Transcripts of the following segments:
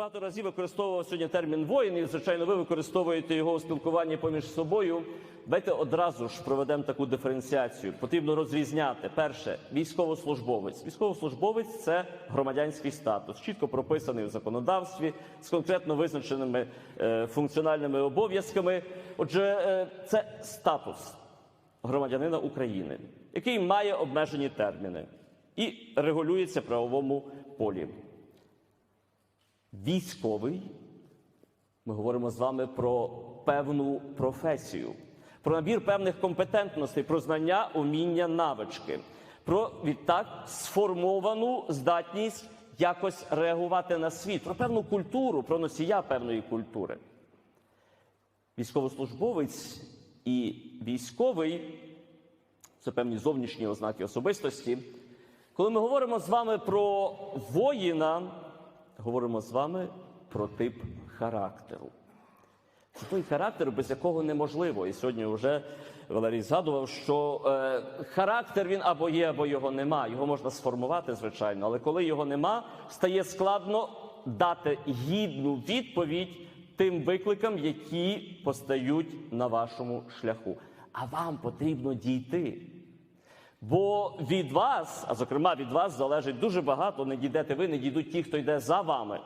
багато разів використовував сьогодні термін воїн, і, звичайно, ви використовуєте його у спілкуванні поміж собою. Давайте одразу ж проведемо таку диференціацію. Потрібно розрізняти. Перше, військовослужбовець. Військовослужбовець це громадянський статус, чітко прописаний в законодавстві з конкретно визначеними е, функціональними обов'язками. Отже, е, це статус громадянина України, який має обмежені терміни і регулюється правовому полі. Військовий, ми говоримо з вами про певну професію, про набір певних компетентностей, про знання, уміння, навички, про відтак сформовану здатність якось реагувати на світ, про певну культуру, про носія певної культури. Військовослужбовець і військовий це певні зовнішні ознаки особистості. Коли ми говоримо з вами про воїна, говоримо з вами про тип характеру. Це той характер, без якого неможливо. І сьогодні вже Валерій згадував, що е, характер він або є, або його нема. Його можна сформувати, звичайно, але коли його нема, стає складно дати гідну відповідь тим викликам, які постають на вашому шляху. А вам потрібно дійти. Бо від вас, а зокрема від вас, залежить дуже багато. Не дійдете ви, не дійдуть ті, хто йде за вами.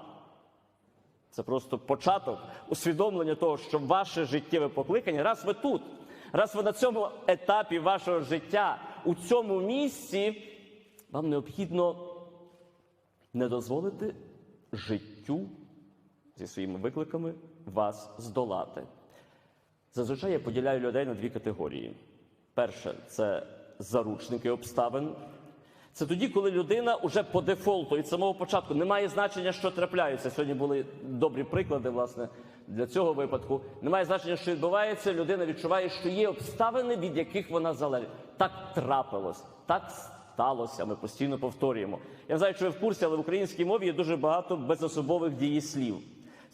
Це просто початок усвідомлення того, що ваше життєве покликання, раз ви тут, раз ви на цьому етапі вашого життя, у цьому місці, вам необхідно не дозволити життю зі своїми викликами вас здолати. Зазвичай я поділяю людей на дві категорії. Перше це заручники обставин. Це тоді, коли людина уже по дефолту від самого початку не має значення, що трапляється. Сьогодні були добрі приклади, власне, для цього випадку. Немає значення, що відбувається. Людина відчуває, що є обставини, від яких вона залежить. Так трапилось, так сталося. Ми постійно повторюємо. Я не знаю, чи ви в курсі, але в українській мові є дуже багато безособових дієслів.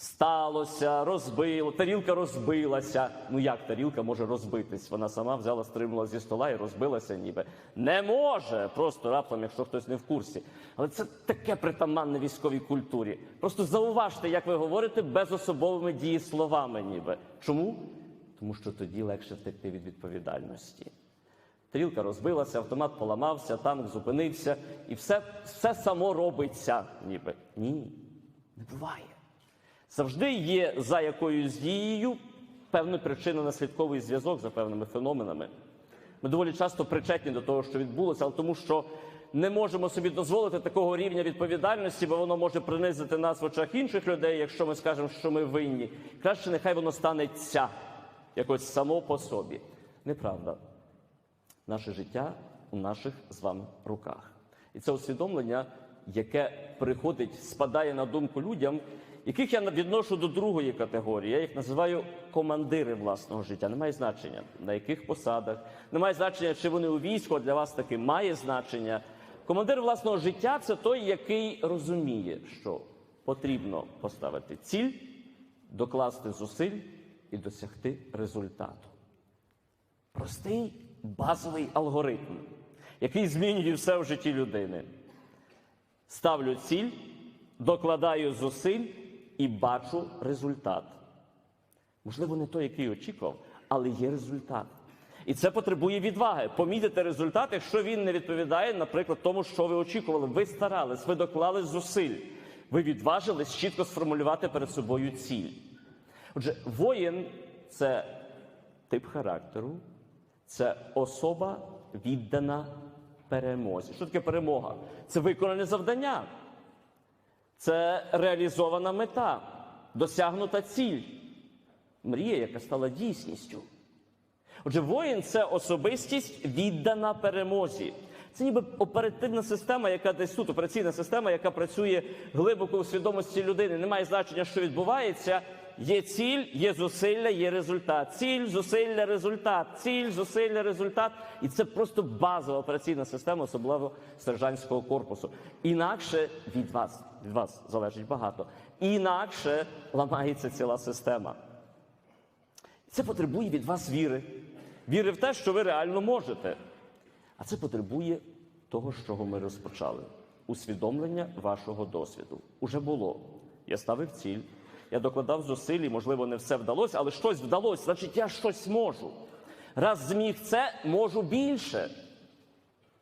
Сталося, розбило, тарілка розбилася. Ну як тарілка може розбитись? Вона сама взяла, стримала зі стола і розбилася, ніби не може. Просто раптом, якщо хтось не в курсі. Але це таке притаманне військовій культурі. Просто зауважте, як ви говорите безособовими дієсловами, ніби. Чому? Тому що тоді легше втекти від відповідальності. Тарілка розбилася, автомат поламався, танк зупинився, і все, все само робиться, ніби. Ні, не буває. Завжди є за якоюсь дією певний причинно-наслідковий зв'язок за певними феноменами. Ми доволі часто причетні до того, що відбулося, але тому, що не можемо собі дозволити такого рівня відповідальності, бо воно може принизити нас в очах інших людей, якщо ми скажемо, що ми винні. Краще нехай воно станеться якось само по собі. Неправда. Наше життя у наших з вами руках. І це усвідомлення, яке приходить, спадає на думку людям, яких я відношу до другої категорії. Я їх називаю командири власного життя. Немає значення, на яких посадах, немає значення, чи вони у війську, для вас таки має значення. Командир власного життя це той, який розуміє, що потрібно поставити ціль, докласти зусиль і досягти результату. Простий базовий алгоритм, який змінює все в житті людини. Ставлю ціль, докладаю зусиль і бачу результат. Можливо, не той, який очікував, але є результат. І це потребує відваги. Помітити результат, якщо він не відповідає, наприклад, тому, що ви очікували. Ви старались, ви доклали зусиль, ви відважились чітко сформулювати перед собою ціль. Отже, воїн це тип характеру, це особа віддана перемозі. Що таке перемога? Це виконане завдання, це реалізована мета, досягнута ціль, мрія, яка стала дійсністю. Отже, воїн це особистість віддана перемозі. Це ніби оперативна система, яка десь тут, операційна система, яка працює глибоко у свідомості людини. Немає значення, що відбувається. Є ціль, є зусилля, є результат. Ціль, зусилля, результат, ціль, зусилля, результат. І це просто базова операційна система, особливо сержантського корпусу. Інакше від вас, від вас залежить багато. Інакше ламається ціла система. Це потребує від вас віри. Віри в те, що ви реально можете. А це потребує того, з чого ми розпочали. Усвідомлення вашого досвіду. Уже було. Я ставив ціль, я докладав зусиль, і, можливо, не все вдалося, але щось вдалося, значить, я щось можу. Раз зміг це, можу більше.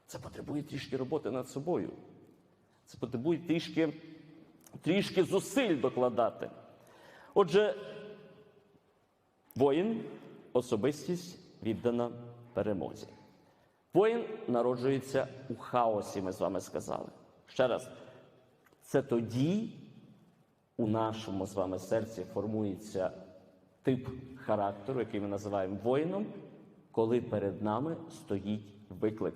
Це потребує трішки роботи над собою. Це потребує трішки, трішки зусиль докладати. Отже, воїн особистість віддана перемозі. Воїн народжується у хаосі, ми з вами сказали. Ще раз, це тоді у нашому з вами серці формується тип характеру, який ми називаємо воїном, коли перед нами стоїть виклик.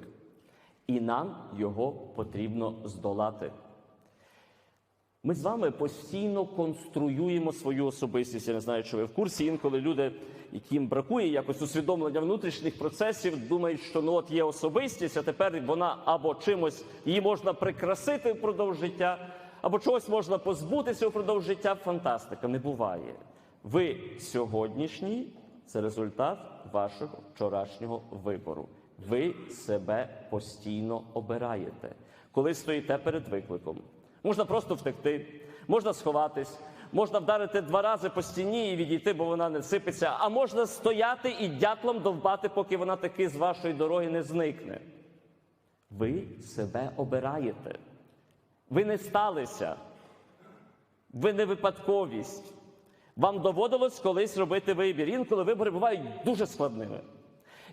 І нам його потрібно здолати. Ми з вами постійно конструюємо свою особистість. Я не знаю, чи ви в курсі. Інколи люди, яким бракує якось усвідомлення внутрішніх процесів, думають, що ну от є особистість, а тепер вона або чимось її можна прикрасити впродовж життя, або чогось можна позбутися впродовж життя. Фантастика не буває. Ви сьогоднішній це результат вашого вчорашнього вибору. Ви себе постійно обираєте, коли стоїте перед викликом. Можна просто втекти, можна сховатись, можна вдарити два рази по стіні і відійти, бо вона не сипеться, а можна стояти і дятлом довбати, поки вона таки з вашої дороги не зникне. Ви себе обираєте. Ви не сталися. Ви не випадковість. Вам доводилось колись робити вибір. Інколи вибори бувають дуже складними.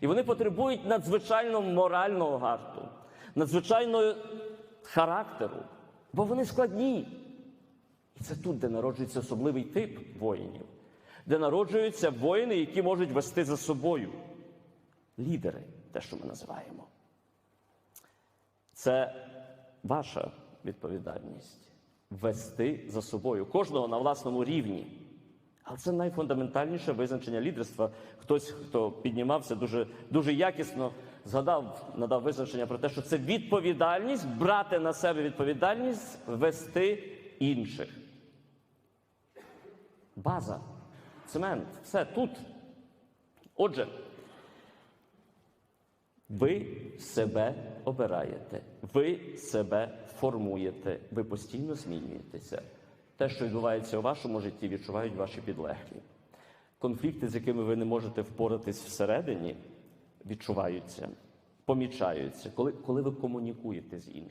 І вони потребують надзвичайно морального гарту, надзвичайного характеру, бо вони складні. І це тут, де народжується особливий тип воїнів, де народжуються воїни, які можуть вести за собою лідери, те, що ми називаємо. Це ваша відповідальність вести за собою кожного на власному рівні. Але це найфундаментальніше визначення лідерства. Хтось, хто піднімався дуже, дуже якісно, згадав, надав визначення про те, що це відповідальність, брати на себе відповідальність, вести інших. База, цемент, все тут. Отже, ви себе обираєте, ви себе формуєте, ви постійно змінюєтеся. Те, що відбувається у вашому житті, відчувають ваші підлеглі. Конфлікти, з якими ви не можете впоратись всередині, відчуваються, помічаються, коли, коли ви комунікуєте з іншими.